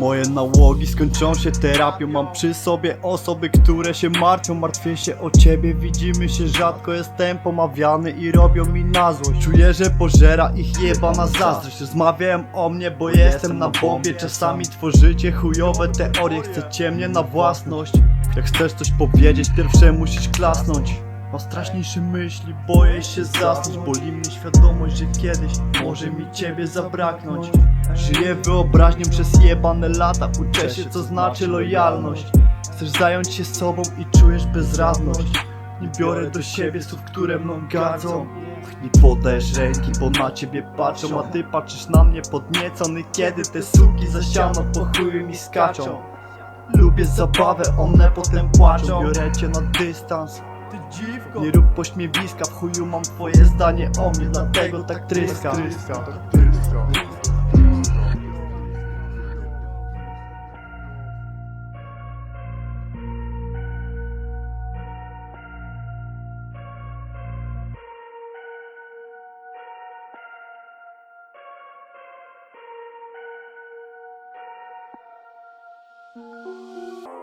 Moje nałogi skończą się terapią. Mam przy sobie osoby, które się martwią. Martwię się o ciebie, widzimy się rzadko. Jestem pomawiany i robią mi na złość. Czuję, że pożera ich jebana zazdrość. Rozmawiają o mnie, bo jestem na bombie. Czasami tworzycie chujowe teorie. Chcecie mnie na własność. Jak chcesz coś powiedzieć, pierwsze musisz klasnąć Mam straszniejsze myśli, boję się zasnąć Boli mnie świadomość, że kiedyś może mi ciebie zabraknąć. Żyję wyobraźnią przez jebane lata Uczę się co znaczy lojalność. Chcesz zająć się sobą i czujesz bezradność. Nie biorę do siebie słów, które mną gardzą. Nie podajesz ręki, bo na ciebie patrzą A ty patrzysz na mnie podniecony Kiedy te suki za siano po chuju mi skaczą. Lubię zabawę, one potem płaczą. Biorę cię na dystans ty dziwko. Nie rób pośmiewiska, w chuju mam twoje zdanie o mnie Dlatego tak tryska.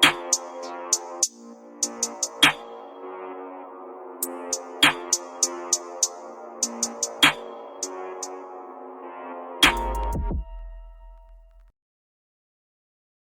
Thank